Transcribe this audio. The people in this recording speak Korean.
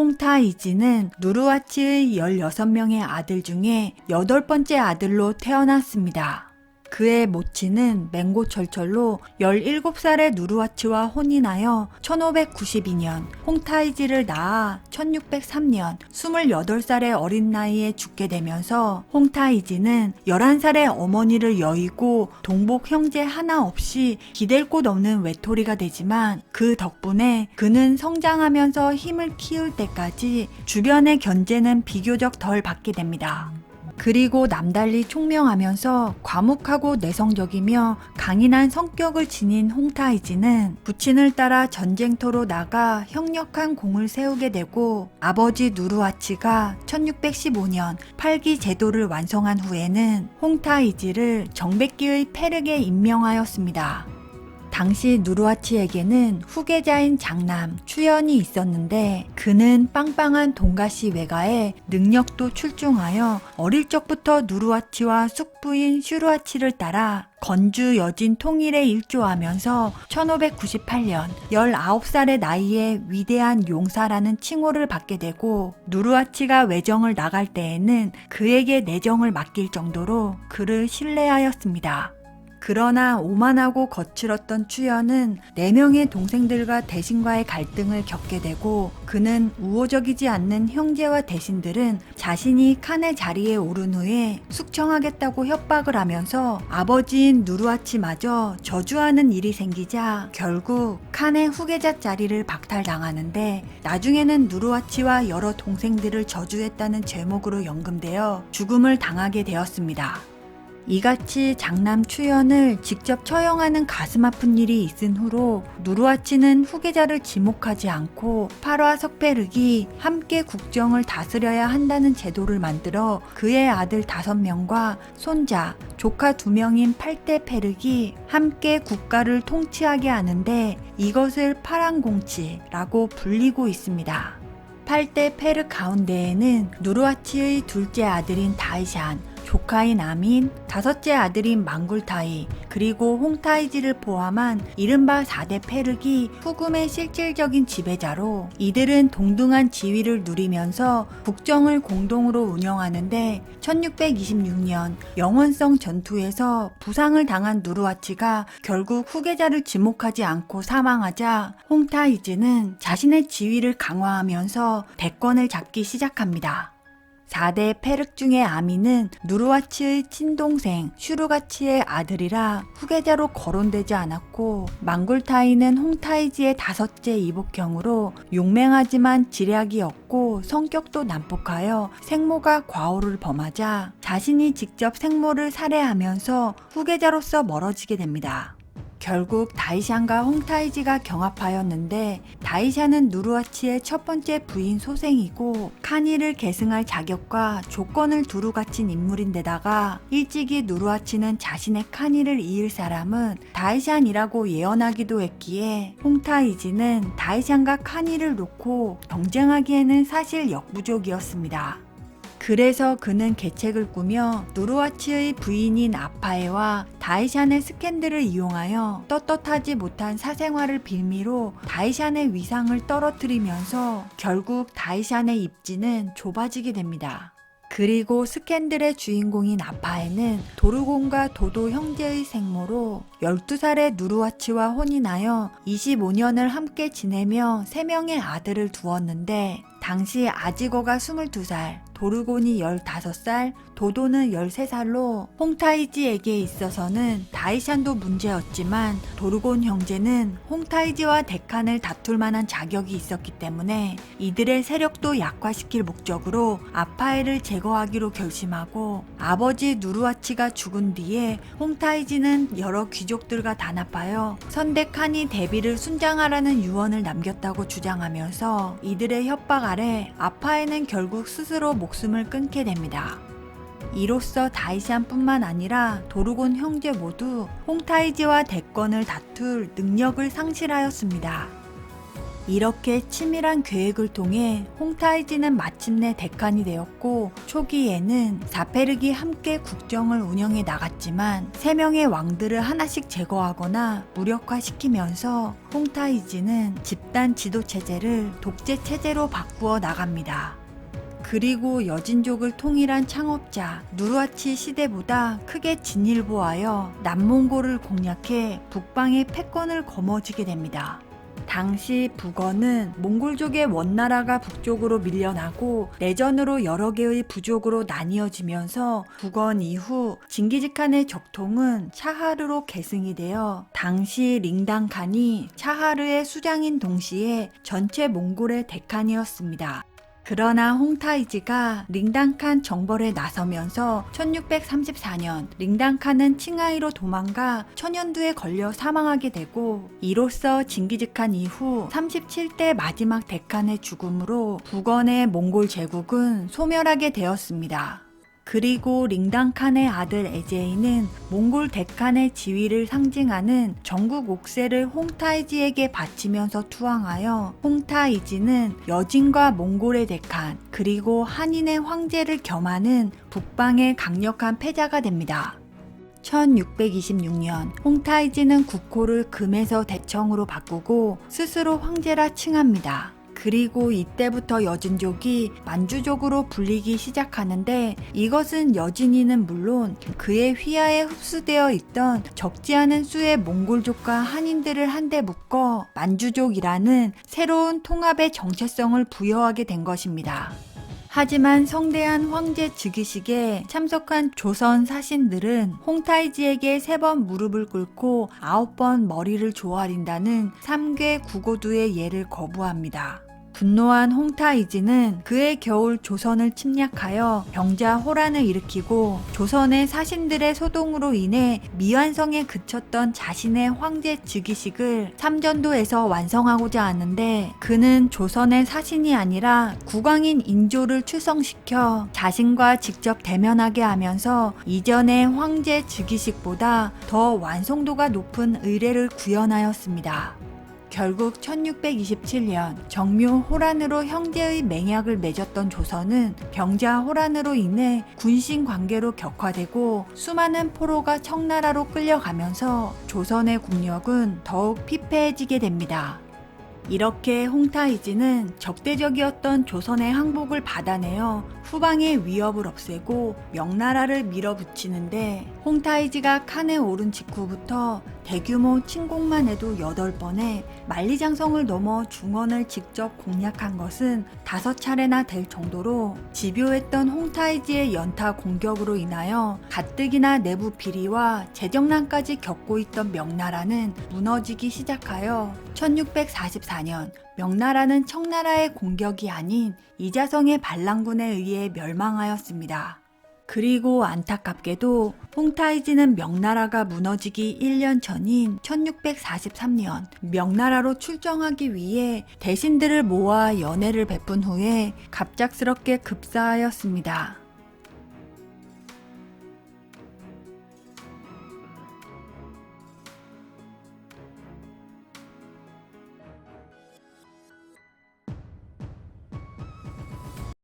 홍타이지는 누르와치의 16명의 아들 중에 여덟 번째 아들로 태어났습니다. 그의 모친은 맹고철철로 17살의 누르와치와 혼인하여 1592년 홍타이지를 낳아 1603년 28살의 어린 나이에 죽게 되면서 홍타이지는 11살의 어머니를 여의고 동복 형제 하나 없이 기댈 곳 없는 외톨이가 되지만 그 덕분에 그는 성장하면서 힘을 키울 때까지 주변의 견제는 비교적 덜 받게 됩니다. 그리고 남달리 총명하면서 과묵하고 내성적이며 강인한 성격을 지닌 홍타이지는 부친을 따라 전쟁터로 나가 형력한 공을 세우게 되고 아버지 누르와치가 1615년 8기 제도를 완성한 후에는 홍타이지를 정백기의 페르게 임명하였습니다. 당시 누르와치에게는 후계자인 장남 추연이 있었는데 그는 빵빵한 동가시 외가에 능력도 출중하여 어릴 적부터 누르와치와 숙부인 슈루와치를 따라 건주 여진 통일에 일조하면서 1598년 19살의 나이에 위대한 용사라는 칭호를 받게 되고 누르와치가 외정을 나갈 때에는 그에게 내정을 맡길 정도로 그를 신뢰하였습니다. 그러나 오만하고 거칠었던 추연은 네 명의 동생들과 대신과의 갈등을 겪게 되고 그는 우호적이지 않는 형제와 대신들은 자신이 칸의 자리에 오른 후에 숙청하겠다고 협박을 하면서 아버지인 누르아치마저 저주하는 일이 생기자 결국 칸의 후계자 자리를 박탈당하는데 나중에는 누르아치와 여러 동생들을 저주했다는 제목으로 연금되어 죽음을 당하게 되었습니다. 이같이 장남 추연을 직접 처형하는 가슴 아픈 일이 있은 후로 누르와치는 후계자를 지목하지 않고 파라 석베르기 함께 국정을 다스려야 한다는 제도를 만들어 그의 아들 다섯 명과 손자, 조카 두 명인 팔대 페르기 함께 국가를 통치하게 하는데 이것을 파랑공치라고 불리고 있습니다. 팔대 페르 가운데에는 누르와치의 둘째 아들인 다이샨, 조카인 아민, 다섯째 아들인 망굴타이, 그리고 홍타이지를 포함한 이른바 4대 페르기 후금의 실질적인 지배자로 이들은 동등한 지위를 누리면서 국정을 공동으로 운영하는데 1626년 영원성 전투에서 부상을 당한 누르와치가 결국 후계자를 지목하지 않고 사망하자 홍타이지는 자신의 지위를 강화하면서 대권을 잡기 시작합니다. 4대 페륵 중의 아미는 누르와치의 친동생 슈루가치의 아들이라 후계자로 거론되지 않았고 망굴타이는 홍타이지의 다섯째 이복형으로 용맹하지만 지략이 없고 성격도 난폭하여 생모가 과오를 범하자 자신이 직접 생모를 살해하면서 후계자로서 멀어지게 됩니다. 결국 다이샨과 홍타이지가 경합하였는데 다이샨은 누르와치의 첫 번째 부인 소생이고 카니를 계승할 자격과 조건을 두루 갖춘 인물인데다가 일찍이 누르와치는 자신의 카니를 이을 사람은 다이샨이라고 예언하기도 했기에 홍타이지는 다이샨과 카니를 놓고 경쟁하기에는 사실 역부족이었습니다. 그래서 그는 계책을 꾸며 누르와치의 부인인 아파에와 다이샨의 스캔들을 이용하여 떳떳하지 못한 사생활을 빌미로 다이샨의 위상을 떨어뜨리면서 결국 다이샨의 입지는 좁아지게 됩니다. 그리고 스캔들의 주인공인 아파에는 도르곤과 도도 형제의 생모로 12살의 누르와치와 혼인하여 25년을 함께 지내며 3명의 아들을 두었는데 당시 아지거가 22살, 도르곤이 15살, 도도는 13살로 홍타이지에게 있어서는 다이샨도 문제였지만 도르곤 형제는 홍타이지와 데칸을 다툴 만한 자격이 있었기 때문에 이들의 세력도 약화시킬 목적으로 아파에를 제거하기로 결심하고 아버지 누르와치가 죽은 뒤에 홍타이지는 여러 귀족들과 단합하여 선데칸이 데비를 순장하라는 유언을 남겼다고 주장하면서 이들의 협박 아래 아파에는 결국 스스로 목숨을 끊게 됩니다. 이로써 다이샨뿐만 아니라 도르곤 형제 모두 홍타이지와 대권을 다툴 능력을 상실하였습니다. 이렇게 치밀한 계획을 통해 홍타이지는 마침내 대칸이 되었고 초기에는 사페르기 함께 국정을 운영해 나갔지만 세 명의 왕들을 하나씩 제거하거나 무력화시키면서 홍타이지는 집단 지도 체제를 독재 체제로 바꾸어 나갑니다. 그리고 여진족을 통일한 창업자 누르하치 시대보다 크게 진일보하여 남몽골을 공략해 북방의 패권을 거머쥐게 됩니다. 당시 북어는 몽골족의 원나라가 북쪽으로 밀려나고 내전으로 여러 개의 부족으로 나뉘어지면서 북원 이후 징기즈칸의 적통은 차하르로 계승이 되어 당시 링당칸이 차하르의 수장인 동시에 전체 몽골의 대칸이었습니다. 그러나 홍타이지가 링당칸 정벌에 나서면서 1634년 링당칸은 칭하이로 도망가 천연두에 걸려 사망하게 되고 이로써 징기즈칸 이후 37대 마지막 대칸의 죽음으로 북원의 몽골 제국은 소멸하게 되었습니다. 그리고 링당칸의 아들 에제이는 몽골 대칸의 지위를 상징하는 전국 옥새를 홍타이지에게 바치면서 투항하여 홍타이지는 여진과 몽골의 대칸 그리고 한인의 황제를 겸하는 북방의 강력한 패자가 됩니다. 1626년 홍타이지는 국호를 금에서 대청으로 바꾸고 스스로 황제라 칭합니다. 그리고 이때부터 여진족이 만주족으로 불리기 시작하는데 이것은 여진이는 물론 그의 휘하에 흡수되어 있던 적지 않은 수의 몽골족과 한인들을 한데 묶어 만주족이라는 새로운 통합의 정체성을 부여하게 된 것입니다. 하지만 성대한 황제 즉위식에 참석한 조선 사신들은 홍타이지에게 세 번 무릎을 꿇고 아홉 번 머리를 조아린다는 삼괴 구고두의 예를 거부합니다. 분노한 홍타이지는 그의 겨울 조선을 침략하여 병자 호란을 일으키고 조선의 사신들의 소동으로 인해 미완성에 그쳤던 자신의 황제 즉위식을 삼전도에서 완성하고자 하는데 그는 조선의 사신이 아니라 국왕인 인조를 출성시켜 자신과 직접 대면하게 하면서 이전의 황제 즉위식보다 더 완성도가 높은 의례를 구현하였습니다. 결국 1627년 정묘 호란으로 형제의 맹약을 맺었던 조선은 병자 호란으로 인해 군신 관계로 격화되고 수많은 포로가 청나라로 끌려가면서 조선의 국력은 더욱 피폐해지게 됩니다. 이렇게 홍타이지는 적대적이었던 조선의 항복을 받아내어 후방의 위협을 없애고 명나라를 밀어붙이는데 홍타이지가 칸에 오른 직후부터 대규모 침공만 해도 8번에 만리장성을 넘어 중원을 직접 공략한 것은 다섯 차례나 될 정도로 집요했던 홍타이지의 연타 공격으로 인하여 가뜩이나 내부 비리와 재정난까지 겪고 있던 명나라는 무너지기 시작하여 1644년 명나라는 청나라의 공격이 아닌 이자성의 반란군에 의해 멸망하였습니다. 그리고 안타깝게도 홍타이지는 명나라가 무너지기 1년 전인 1643년 명나라로 출정하기 위해 대신들을 모아 연회를 베푼 후에 갑작스럽게 급사하였습니다.